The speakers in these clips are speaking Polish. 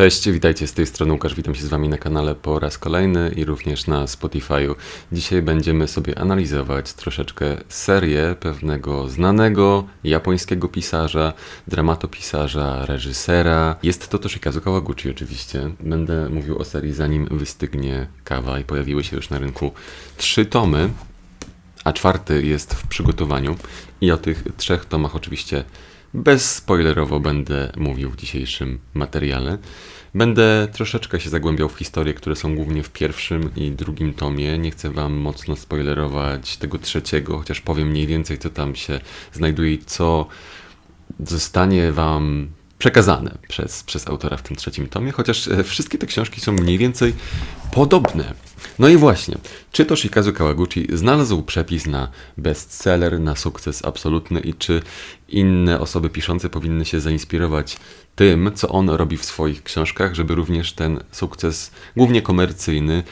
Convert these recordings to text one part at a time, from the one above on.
Cześć, witajcie z tej strony Łukasz, witam się z Wami na kanale po raz kolejny i również na Spotify'u. Dzisiaj będziemy sobie analizować troszeczkę serię pewnego znanego japońskiego pisarza, dramatopisarza, reżysera. Jest to Toshikazu Kawaguchi oczywiście. Będę mówił o serii zanim wystygnie kawa i pojawiły się już na rynku trzy tomy, a czwarty jest w przygotowaniu i o tych trzech tomach oczywiście Bezspoilerowo będę mówił w dzisiejszym materiale. Będę troszeczkę się zagłębiał w historie, które są głównie w pierwszym i drugim tomie. Nie chcę Wam mocno spoilerować tego trzeciego, chociaż powiem mniej więcej, co tam się znajduje i co zostanie Wam przekazane przez, przez autora w tym trzecim tomie, chociaż e, wszystkie te książki są mniej więcej podobne. No i właśnie, czy to Shikazu Kawaguchi znalazł przepis na bestseller, na sukces absolutny i czy inne osoby piszące powinny się zainspirować tym, co on robi w swoich książkach, żeby również ten sukces, głównie komercyjny,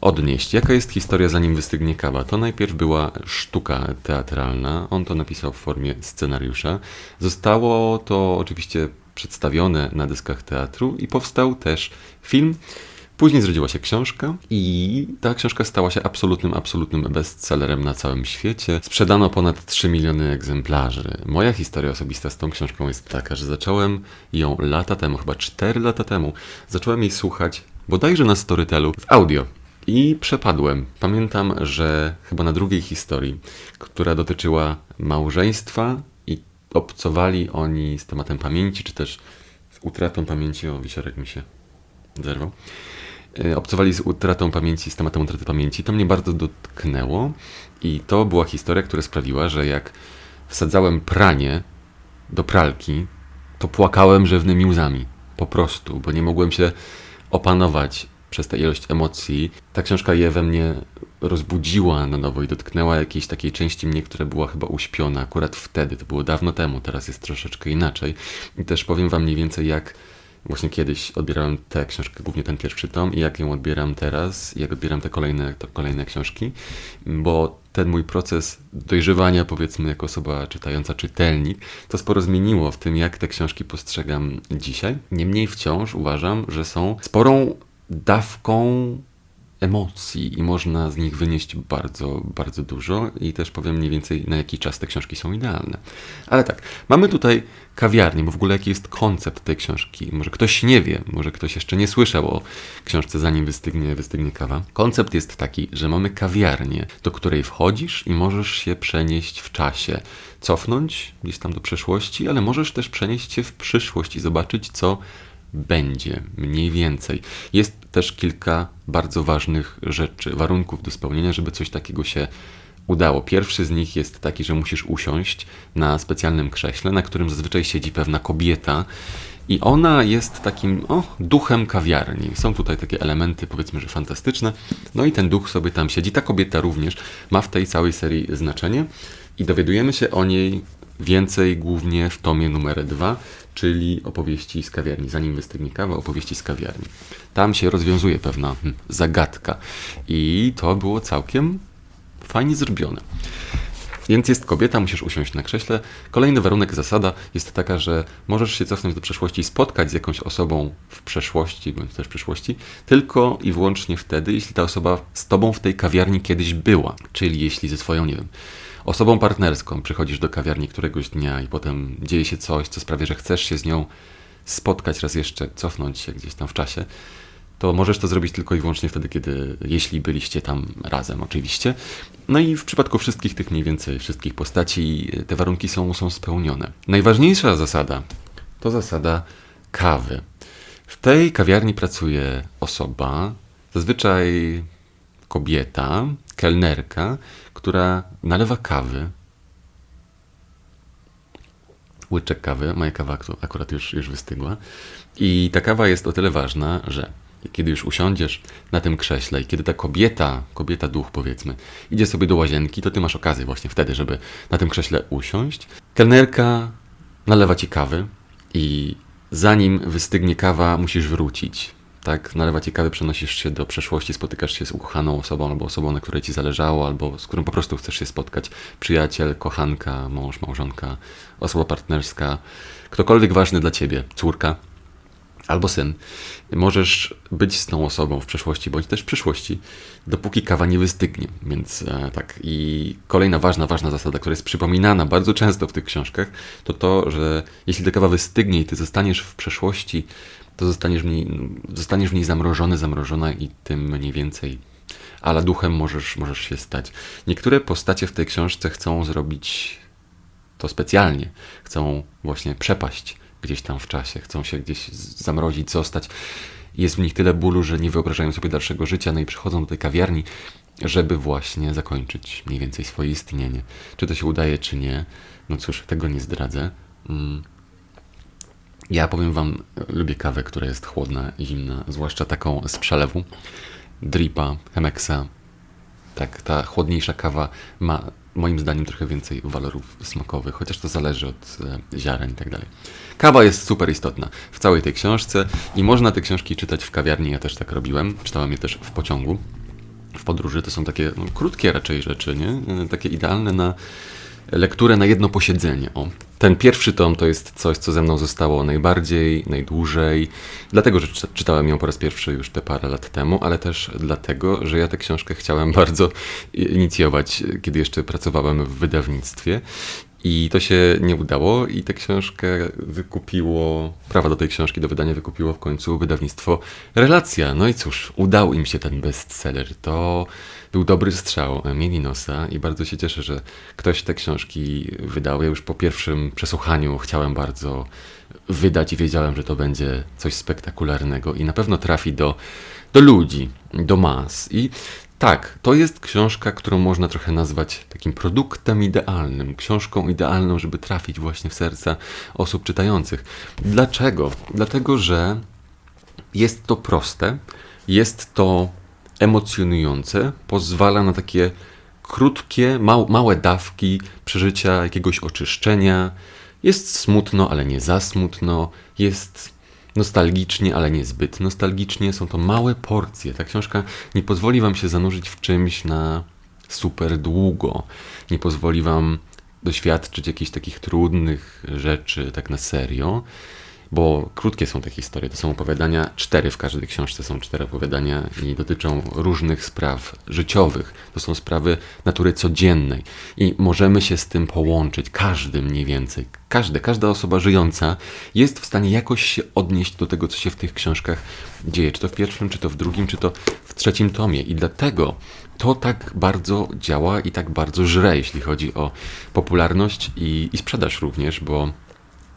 odnieść. Jaka jest historia zanim wystygnie kawa? To najpierw była sztuka teatralna, on to napisał w formie scenariusza. Zostało to oczywiście przedstawione na dyskach teatru i powstał też film. Później zrodziła się książka i ta książka stała się absolutnym, absolutnym bestsellerem na całym świecie. Sprzedano ponad 3 miliony egzemplarzy. Moja historia osobista z tą książką jest taka, że zacząłem ją lata temu, chyba 4 lata temu, zacząłem jej słuchać bodajże na Storytelu w audio. I przepadłem. Pamiętam, że chyba na drugiej historii, która dotyczyła małżeństwa obcowali oni z tematem pamięci, czy też z utratą pamięci. O, wisiorek mi się zerwał. E, obcowali z utratą pamięci, z tematem utraty pamięci. To mnie bardzo dotknęło i to była historia, która sprawiła, że jak wsadzałem pranie do pralki, to płakałem rzewnymi łzami. Po prostu, bo nie mogłem się opanować przez tę ilość emocji. Ta książka je we mnie rozbudziła na nowo i dotknęła jakiejś takiej części mnie, która była chyba uśpiona akurat wtedy. To było dawno temu, teraz jest troszeczkę inaczej. I też powiem Wam mniej więcej, jak właśnie kiedyś odbierałem tę książkę, głównie ten pierwszy tom, i jak ją odbieram teraz, jak odbieram te kolejne, te kolejne książki, bo ten mój proces dojrzewania, powiedzmy, jako osoba czytająca, czytelnik, to sporo zmieniło w tym, jak te książki postrzegam dzisiaj. Niemniej wciąż uważam, że są sporą dawką emocji i można z nich wynieść bardzo, bardzo dużo i też powiem mniej więcej na jaki czas te książki są idealne. Ale tak, mamy tutaj kawiarnię, bo w ogóle jaki jest koncept tej książki. Może ktoś nie wie, może ktoś jeszcze nie słyszał o książce zanim wystygnie, wystygnie kawa. Koncept jest taki, że mamy kawiarnię, do której wchodzisz i możesz się przenieść w czasie. Cofnąć gdzieś tam do przeszłości, ale możesz też przenieść się w przyszłość i zobaczyć, co będzie, mniej więcej. Jest też kilka bardzo ważnych rzeczy, warunków do spełnienia, żeby coś takiego się udało. Pierwszy z nich jest taki, że musisz usiąść na specjalnym krześle, na którym zazwyczaj siedzi pewna kobieta. I ona jest takim o, duchem kawiarni. Są tutaj takie elementy, powiedzmy, że fantastyczne. No i ten duch sobie tam siedzi. Ta kobieta również ma w tej całej serii znaczenie i dowiadujemy się o niej więcej głównie w tomie numer 2, czyli opowieści z kawiarni. Zanim wystygnie kawa, opowieści z kawiarni. Tam się rozwiązuje pewna hmm, zagadka i to było całkiem fajnie zrobione. Więc jest kobieta, musisz usiąść na krześle. Kolejny warunek, zasada jest taka, że możesz się cofnąć do przeszłości i spotkać z jakąś osobą w przeszłości, bądź też w przyszłości, tylko i wyłącznie wtedy, jeśli ta osoba z tobą w tej kawiarni kiedyś była. Czyli jeśli ze swoją, nie wiem, osobą partnerską przychodzisz do kawiarni któregoś dnia i potem dzieje się coś, co sprawia, że chcesz się z nią spotkać raz jeszcze, cofnąć się gdzieś tam w czasie, to możesz to zrobić tylko i wyłącznie wtedy, kiedy, jeśli byliście tam razem, oczywiście. No i w przypadku wszystkich tych mniej więcej, wszystkich postaci, te warunki są, są spełnione. Najważniejsza zasada to zasada kawy. W tej kawiarni pracuje osoba, zazwyczaj kobieta, kelnerka, która nalewa kawy. Łyczek kawy, moja kawa akurat już, już wystygła. I ta kawa jest o tyle ważna, że kiedy już usiądziesz na tym krześle i kiedy ta kobieta, kobieta duch powiedzmy, idzie sobie do łazienki, to ty masz okazję właśnie wtedy, żeby na tym krześle usiąść. Kelnerka nalewa ci kawy i zanim wystygnie kawa, musisz wrócić tak, nalewa ci kawy, przenosisz się do przeszłości, spotykasz się z ukochaną osobą, albo osobą, na której ci zależało, albo z którą po prostu chcesz się spotkać. Przyjaciel, kochanka, mąż, małżonka, osoba partnerska, ktokolwiek ważny dla ciebie, córka. Albo syn, możesz być z tą osobą w przeszłości bądź też w przyszłości, dopóki kawa nie wystygnie. Więc e, tak. I kolejna ważna, ważna zasada, która jest przypominana bardzo często w tych książkach, to to, że jeśli ta kawa wystygnie i ty zostaniesz w przeszłości, to zostaniesz w niej, zostaniesz w niej zamrożony, zamrożona i tym mniej więcej ale duchem możesz, możesz się stać. Niektóre postacie w tej książce chcą zrobić to specjalnie. Chcą właśnie przepaść gdzieś tam w czasie, chcą się gdzieś zamrozić, zostać. Jest w nich tyle bólu, że nie wyobrażają sobie dalszego życia, no i przychodzą do tej kawiarni, żeby właśnie zakończyć mniej więcej swoje istnienie. Czy to się udaje, czy nie, no cóż, tego nie zdradzę. Mm. Ja powiem Wam, lubię kawę, która jest chłodna zimna, zwłaszcza taką z przelewu. Dripa, Chemexa. Tak, ta chłodniejsza kawa ma moim zdaniem trochę więcej walorów smakowych, chociaż to zależy od e, ziaren i tak dalej. Kawa jest super istotna w całej tej książce i można te książki czytać w kawiarni, ja też tak robiłem, czytałem je też w pociągu, w podróży, to są takie no, krótkie raczej rzeczy, nie? E, takie idealne na lekturę na jedno posiedzenie. O. Ten pierwszy tom to jest coś, co ze mną zostało najbardziej, najdłużej, dlatego, że czytałem ją po raz pierwszy już te parę lat temu, ale też dlatego, że ja tę książkę chciałem bardzo inicjować, kiedy jeszcze pracowałem w wydawnictwie. I to się nie udało i tę książkę wykupiło, prawa do tej książki do wydania wykupiło w końcu wydawnictwo Relacja. No i cóż, udał im się ten bestseller. To był dobry strzał mieli nosa i bardzo się cieszę, że ktoś te książki wydał. Ja już po pierwszym przesłuchaniu chciałem bardzo wydać i wiedziałem, że to będzie coś spektakularnego i na pewno trafi do, do ludzi, do mas. I tak, to jest książka, którą można trochę nazwać takim produktem idealnym, książką idealną, żeby trafić właśnie w serca osób czytających. Dlaczego? Dlatego, że jest to proste, jest to emocjonujące, pozwala na takie krótkie, małe dawki przeżycia jakiegoś oczyszczenia. Jest smutno, ale nie za smutno. Jest nostalgicznie, ale nie zbyt nostalgicznie. Są to małe porcje. Ta książka nie pozwoli Wam się zanurzyć w czymś na super długo. Nie pozwoli Wam doświadczyć jakichś takich trudnych rzeczy tak na serio bo krótkie są te historie. To są opowiadania, cztery w każdej książce są cztery opowiadania i dotyczą różnych spraw życiowych. To są sprawy natury codziennej i możemy się z tym połączyć, każdy mniej więcej. Każdy, każda osoba żyjąca jest w stanie jakoś się odnieść do tego, co się w tych książkach dzieje. Czy to w pierwszym, czy to w drugim, czy to w trzecim tomie. I dlatego to tak bardzo działa i tak bardzo żre, jeśli chodzi o popularność i, i sprzedaż również, bo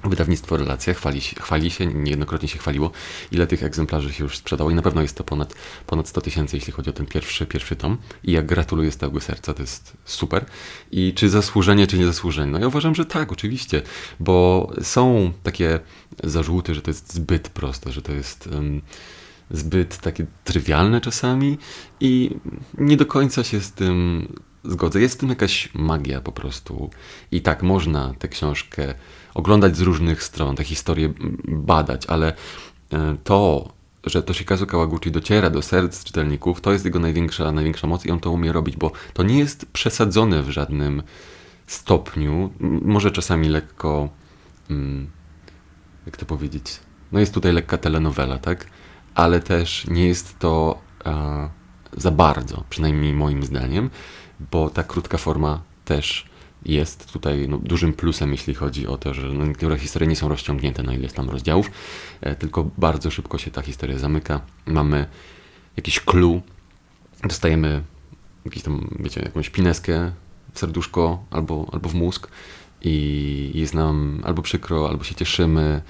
Wydawnictwo Relacja chwali chwali się, niejednokrotnie się chwaliło, ile tych egzemplarzy się już sprzedało i na pewno jest to ponad, ponad 100 tysięcy, jeśli chodzi o ten pierwszy, pierwszy tom. I ja gratuluję z całego serca, to jest super. I czy zasłużenie, czy nie zasłużenie? No ja uważam, że tak, oczywiście, bo są takie zarzuty, że to jest zbyt proste, że to jest um, zbyt takie trywialne czasami i nie do końca się z tym zgodzę. Jest w tym jakaś magia po prostu. I tak można tę książkę oglądać z różnych stron, tę historię badać, ale e, to, że Toshikazu Kawaguchi dociera do serc czytelników, to jest jego największa, największa moc i on to umie robić, bo to nie jest przesadzone w żadnym stopniu. Może czasami lekko, mm, jak to powiedzieć, no jest tutaj lekka telenowela, tak? Ale też nie jest to a, za bardzo, przynajmniej moim zdaniem, bo ta krótka forma też jest tutaj no, dużym plusem, jeśli chodzi o to, że no, niektóre historie nie są rozciągnięte na ileś tam rozdziałów, e, tylko bardzo szybko się ta historia zamyka. Mamy jakiś clue, dostajemy jakiś tam, wiecie, jakąś pineskę w serduszko albo, albo w mózg i jest nam albo przykro, albo się cieszymy.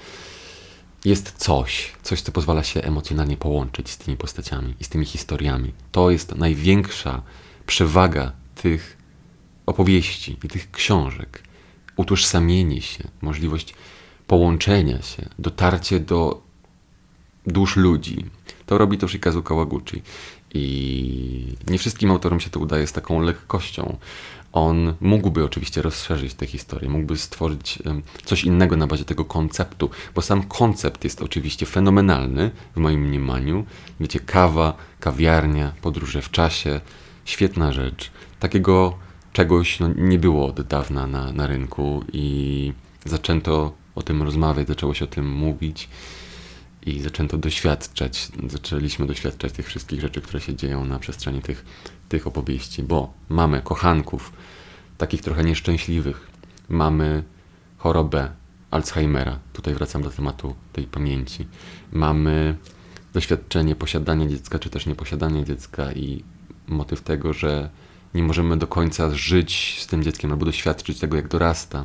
Jest coś, coś, co pozwala się emocjonalnie połączyć z tymi postaciami i z tymi historiami. To jest największa przewaga tych opowieści i tych książek, utożsamienie się, możliwość połączenia się, dotarcie do dusz ludzi. To robi to Shikazu Kawaguchi. I nie wszystkim autorom się to udaje z taką lekkością. On mógłby oczywiście rozszerzyć tę historię, mógłby stworzyć coś innego na bazie tego konceptu, bo sam koncept jest oczywiście fenomenalny w moim mniemaniu. Wiecie, kawa, kawiarnia, podróże w czasie, świetna rzecz. Takiego czegoś no, nie było od dawna na, na rynku i zaczęto o tym rozmawiać, zaczęło się o tym mówić. i zaczęto doświadczać, zaczęliśmy doświadczać tych wszystkich rzeczy, które się dzieją na przestrzeni tych, tych opowieści, bo mamy kochanków, takich trochę nieszczęśliwych, mamy chorobę Alzheimera, tutaj wracam do tematu tej pamięci, mamy doświadczenie posiadania dziecka, czy też nieposiadania dziecka i motyw tego, że nie możemy do końca żyć z tym dzieckiem albo doświadczyć tego, jak dorasta.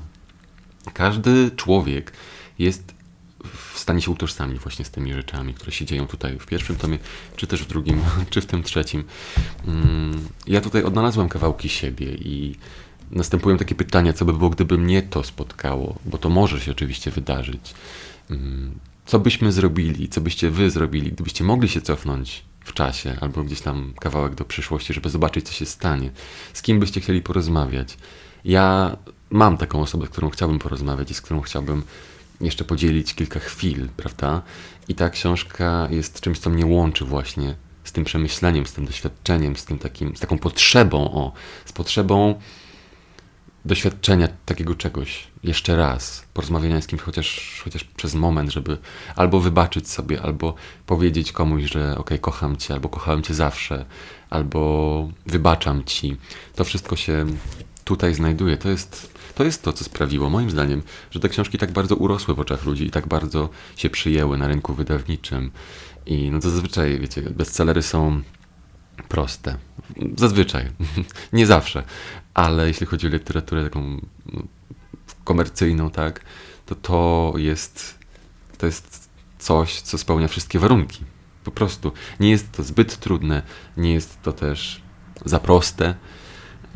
Każdy człowiek jest w stanie się utożsamić właśnie z tymi rzeczami, które się dzieją tutaj w pierwszym tomie, czy też w drugim, czy w tym trzecim. Mm, ja tutaj odnalazłem kawałki siebie i następują takie pytania, co by było, gdyby mnie to spotkało, bo to może się oczywiście wydarzyć. Mm, co byśmy zrobili, co byście wy zrobili, gdybyście mogli się cofnąć w czasie albo gdzieś tam kawałek do przyszłości, żeby zobaczyć, co się stanie, z kim byście chcieli porozmawiać. Ja mam taką osobę, z którą chciałbym porozmawiać i z którą chciałbym jeszcze podzielić kilka chwil, prawda? I ta książka jest czymś, co mnie łączy właśnie z tym przemyśleniem, z tym doświadczeniem, z tym takim, z taką potrzebą, o, z potrzebą doświadczenia takiego czegoś jeszcze raz, porozmawiania z kimś chociaż, chociaż przez moment, żeby albo wybaczyć sobie, albo powiedzieć komuś, że ok, kocham cię, albo kochałem cię zawsze, albo wybaczam ci. To wszystko się tutaj znajduje. To jest, to jest to, co sprawiło, moim zdaniem, że te książki tak bardzo urosły w oczach ludzi i tak bardzo się przyjęły na rynku wydawniczym. I no to zazwyczaj, wiecie, bestsellery są proste. Zazwyczaj. Nie zawsze. Ale jeśli chodzi o literaturę taką no, komercyjną, tak, to to jest, to jest coś, co spełnia wszystkie warunki. Po prostu. Nie jest to zbyt trudne, nie jest to też za proste.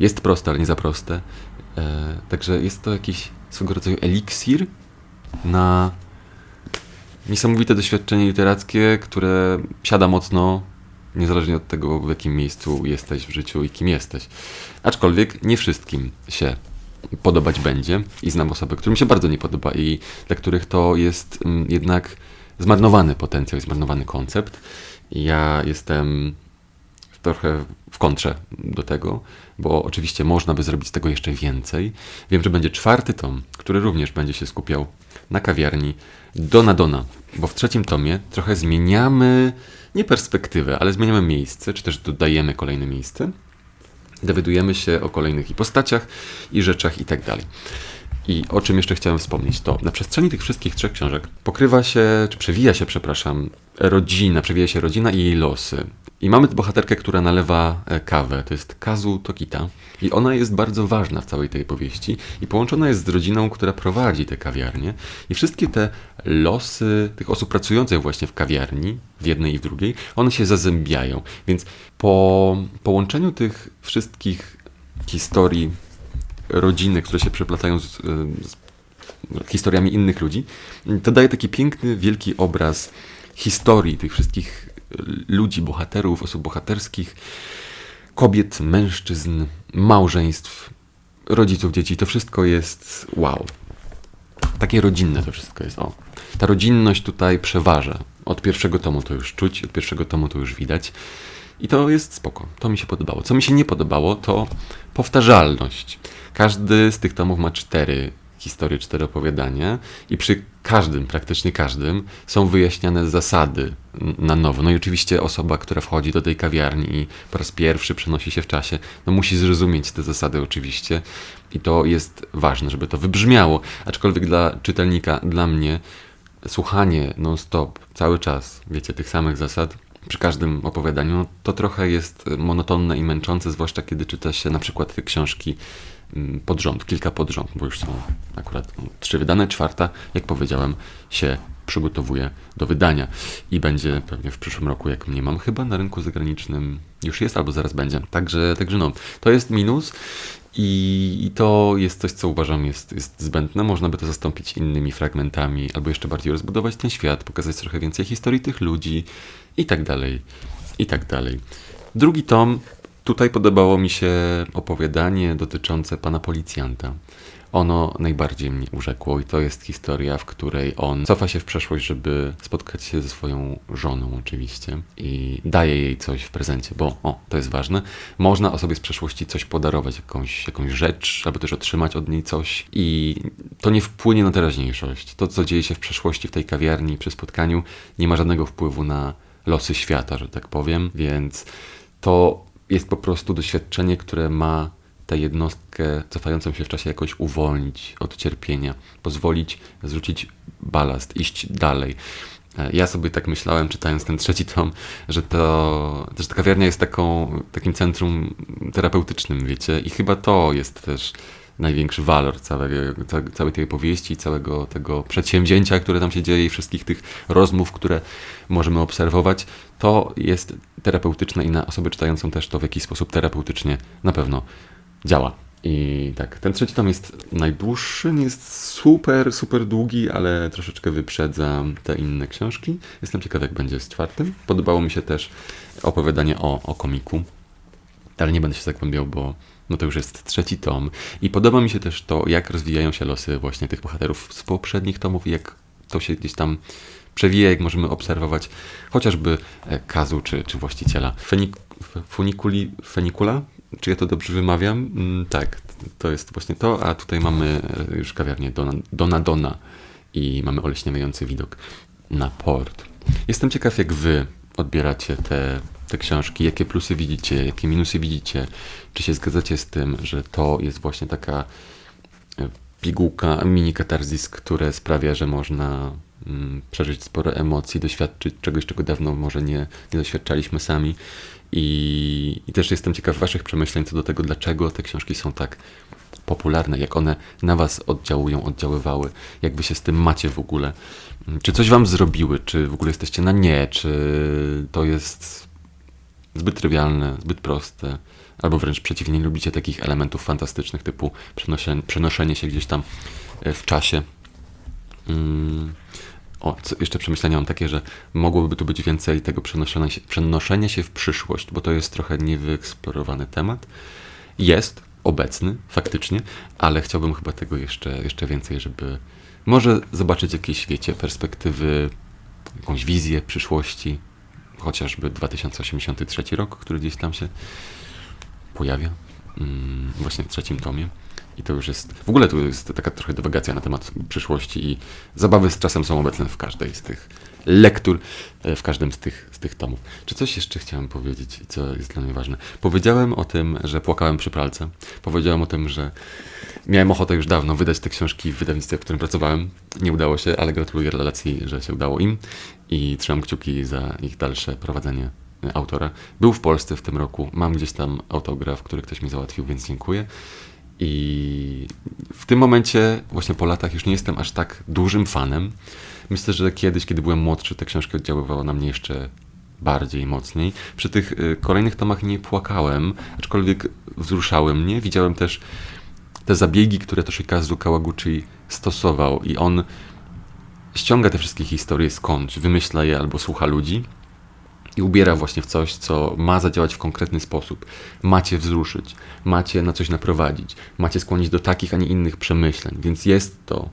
Jest proste, ale nie za proste. E, także jest to jakiś swego rodzaju eliksir na niesamowite doświadczenie literackie, które siada mocno niezależnie od tego, w jakim miejscu jesteś w życiu i kim jesteś. Aczkolwiek nie wszystkim się podobać będzie i znam osoby, którym się bardzo nie podoba i dla których to jest mm, jednak zmarnowany potencjał, zmarnowany koncept. Ja jestem trochę w kontrze do tego, bo oczywiście można by zrobić z tego jeszcze więcej. Wiem, że będzie czwarty tom, który również będzie się skupiał na kawiarni Dona Dona, bo w trzecim tomie trochę zmieniamy nie perspektywę, ale zmieniamy miejsce, czy też dodajemy kolejne miejsce. Dowiadujemy się o kolejnych i postaciach, i rzeczach, i tak dalej. I o czym jeszcze chciałem wspomnieć, to na przestrzeni tych wszystkich trzech książek pokrywa się, czy przewija się, przepraszam, rodzina, przewija się rodzina i jej losy. I mamy bohaterkę, która nalewa e, kawę. To jest Kazu Tokita. I ona jest bardzo ważna w całej tej powieści. I połączona jest z rodziną, która prowadzi tę kawiarnię. I wszystkie te losy tych osób pracujących właśnie w kawiarni, w jednej i w drugiej, one się zazębiają. Więc po połączeniu tych wszystkich historii rodziny, które się przeplatają z, z historiami innych ludzi, to daje taki piękny, wielki obraz historii tych wszystkich ludzi, bohaterów, osób bohaterskich, kobiet, mężczyzn, małżeństw, rodziców, dzieci. To wszystko jest wow. Takie rodzinne to wszystko jest. O. Ta rodzinność tutaj przeważa. Od pierwszego tomu to już czuć, od pierwszego tomu to już widać. I to jest spoko. To mi się podobało. Co mi się nie podobało, to powtarzalność. Każdy z tych tomów ma cztery historie, cztery opowiadania i przy każdym, praktycznie każdym są wyjaśniane zasady na nowo. No i oczywiście osoba, która wchodzi do tej kawiarni i po raz pierwszy przenosi się w czasie, no musi zrozumieć te zasady oczywiście i to jest ważne, żeby to wybrzmiało, aczkolwiek dla czytelnika, dla mnie słuchanie non-stop, cały czas, wiecie, tych samych zasad przy każdym opowiadaniu, no to trochę jest monotonne i męczące, zwłaszcza kiedy czyta się na przykład te książki pod rząd, kilka pod rząd, bo już są akurat trzy wydane, czwarta, jak powiedziałem, się przygotowuje do wydania i będzie pewnie w przyszłym roku, jak mnie mam, chyba na rynku zagranicznym już jest albo zaraz będzie. Także, także no, to jest minus i, i to jest coś, co uważam jest, jest zbędne. Można by to zastąpić innymi fragmentami albo jeszcze bardziej rozbudować ten świat, pokazać trochę więcej historii tych ludzi i tak dalej, i tak dalej. Drugi tom Tutaj podobało mi się opowiadanie dotyczące pana policjanta. ono najbardziej mnie urzekło i to jest historia, w której on cofa się w przeszłość, żeby spotkać się ze swoją żoną oczywiście i daje jej coś w prezencie, bo o, to jest ważne, można osobie z przeszłości coś podarować, jakąś, jakąś rzecz, albo też otrzymać od niej coś i to nie wpłynie na teraźniejszość. To, co dzieje się w przeszłości w tej kawiarni przy spotkaniu, nie ma żadnego wpływu na losy świata, że tak powiem, więc to jest po prostu doświadczenie, które ma tę jednostkę cofającą się w czasie jakoś uwolnić od cierpienia, pozwolić zrzucić balast, iść dalej. E, Ja sobie tak myślałem, czytając ten trzeci tom, że to, że ta kawiarnia jest taką, takim centrum terapeutycznym, wiecie, i chyba to jest też największy walor całego, ca- całej tej opowieści, całego tego przedsięwzięcia, które tam się dzieje i wszystkich tych rozmów, które możemy obserwować. To jest terapeutyczne i na osobę czytającą też to w jakiś sposób terapeutycznie na pewno działa. I tak, ten trzeci tom jest najdłuższy, nie jest super, super długi, ale troszeczkę wyprzedza te inne książki. Jestem ciekaw, jak będzie z czwartym. Podobało mi się też opowiadanie o, o komiku, ale nie będę się zagłębiał, bo no to już jest trzeci tom. I podoba mi się też to, jak rozwijają się losy właśnie tych bohaterów z poprzednich tomów i jak to się gdzieś tam przewija, jak możemy obserwować chociażby e, Kazu czy, czy właściciela Fenik, funikuli, Fenikula. Czy ja to dobrze wymawiam? Mm, tak, to jest właśnie to, a tutaj mamy e, już kawiarnię Dona Dona, Dona i mamy oleśniający widok na port. Jestem ciekaw, jak wy odbieracie te, te książki, jakie plusy widzicie, jakie minusy widzicie, czy się zgadzacie z tym, że to jest właśnie taka e, pigułka, mini katarzis, które sprawia, że można mm, przeżyć sporo emocji, doświadczyć czegoś, czego dawno może nie, nie doświadczaliśmy sami. I, I też jestem ciekaw Waszych przemyśleń co do tego, dlaczego te książki są tak popularne, jak one na Was oddziałują, oddziaływały, jak Wy się z tym macie w ogóle. Czy coś Wam zrobiły, czy w ogóle jesteście na nie, czy to jest zbyt trywialne, zbyt proste, albo wręcz przeciwnie, nie lubicie takich elementów fantastycznych typu przenoszenie, przenoszenie się gdzieś tam e, w czasie. Mm. O, jeszcze przemyślenia mam takie, że mogłoby tu być więcej tego przenoszenia się, przenoszenia się w przyszłość, bo to jest trochę niewyeksplorowany temat. Jest obecny, faktycznie, ale chciałbym chyba tego jeszcze, jeszcze więcej, żeby może zobaczyć jakieś, wiecie, perspektywy, jakąś wizję przyszłości, chociażby 2083 rok, który gdzieś tam się pojawia, mm, właśnie w trzecim tomie. I to już jest. W ogóle tu jest taka trochę dywagacja na temat przyszłości i zabawy z czasem są obecne w każdej z tych lektur, e, w każdym z tych, z tych tomów. Czy coś jeszcze chciałem powiedzieć, co jest dla mnie ważne? Powiedziałem o tym, że płakałem przy pralce. Powiedziałem o tym, że miałem ochotę już dawno wydać te książki w wydawnictwie, w którym pracowałem. Nie udało się, ale gratuluję relacji, że się udało im i trzymam kciuki za ich dalsze prowadzenie e, autora. Był w Polsce w tym roku, mam gdzieś tam autograf, który ktoś mi załatwił, więc dziękuję. I w tym momencie, właśnie po latach, już nie jestem aż tak dużym fanem. Myślę, że kiedyś, kiedy byłem młodszy, te książki oddziaływały na mnie jeszcze bardziej, mocniej. Przy tych y, kolejnych tomach nie płakałem, aczkolwiek wzruszały mnie. Widziałem też te zabiegi, które Toshikazu Kawaguchi stosował i on ściąga te wszystkie historie skądś, wymyśla je albo słucha ludzi i ubiera właśnie w coś, co ma zadziałać w konkretny sposób. Macie wzruszyć, macie na coś naprowadzić, macie skłonić do takich, a nie innych przemyśleń, więc jest to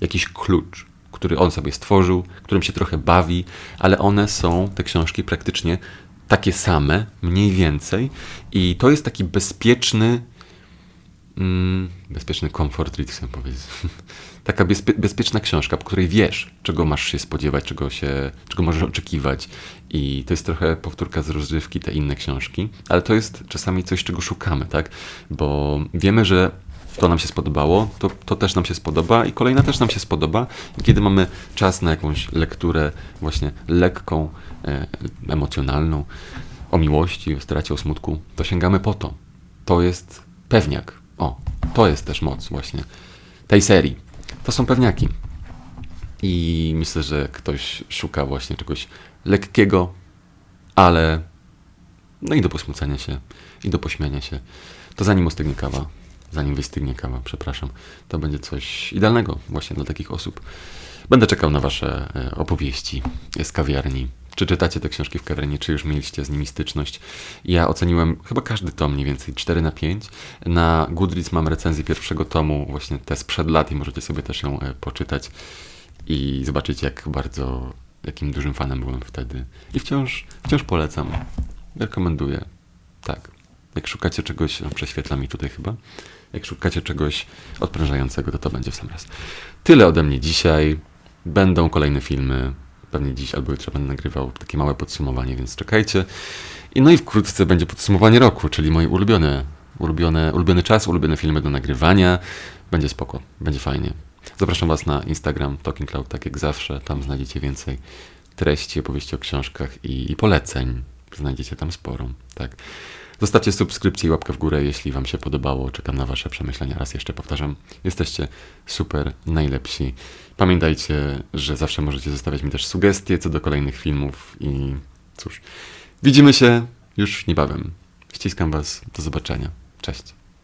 jakiś klucz, który on sobie stworzył, którym się trochę bawi, ale one są, te książki, praktycznie takie same, mniej więcej i to jest taki bezpieczny Mm, bezpieczny komfort, read, chcę powiedzieć. Taka bezpie bezpieczna książka, po której wiesz, czego masz się spodziewać, czego, się, czego możesz oczekiwać. I to jest trochę powtórka z rozrywki, te inne książki, ale to jest czasami coś, czego szukamy, tak? Bo wiemy, że to nam się spodobało, to, to też nam się spodoba i kolejna też nam się spodoba. I kiedy mamy czas na jakąś lekturę właśnie lekką, e, emocjonalną, o miłości, o stracie, o smutku, to sięgamy po to. To jest pewniak. O, to jest też moc właśnie tej serii. To są pewniaki. I myślę, że ktoś szuka właśnie czegoś lekkiego, ale no i do posmucenia się, i do pośmiania się. To zanim ostygnie kawa, zanim wystygnie kawa, przepraszam, to będzie coś idealnego właśnie dla takich osób. Będę czekał na Wasze e, opowieści z kawiarni Czy czytacie te książki w kawiarni, czy już mieliście z nimi styczność? Ja oceniłem chyba każdy tom mniej więcej 4 na 5. Na Goodreads mam recenzję pierwszego tomu, właśnie te sprzed lat i możecie sobie też ją e, poczytać i zobaczyć jak bardzo, jakim dużym fanem byłem wtedy. I wciąż, wciąż polecam. Rekomenduję. Tak. Jak szukacie czegoś, o, prześwietla mi tutaj chyba. Jak szukacie czegoś odprężającego, to to będzie w sam raz. Tyle ode mnie dzisiaj. Będą kolejne filmy. Pewnie dziś albo jutro będę nagrywał takie małe podsumowanie, więc czekajcie. I no i wkrótce będzie podsumowanie roku, czyli moje ulubione, ulubione, ulubiony czas, ulubione filmy do nagrywania. Będzie spoko, będzie fajnie. Zapraszam Was na Instagram Talking Cloud, tak jak zawsze. Tam znajdziecie więcej treści, opowieści o książkach i, i poleceń. Znajdziecie tam sporo, tak. Zostawcie subskrypcję i łapkę w górę, jeśli Wam się podobało. Czekam na Wasze przemyślenia. Raz jeszcze powtarzam, jesteście super, najlepsi. Pamiętajcie, że zawsze możecie zostawiać mi też sugestie co do kolejnych filmów i cóż, widzimy się już niebawem. Ściskam Was, do zobaczenia. Cześć.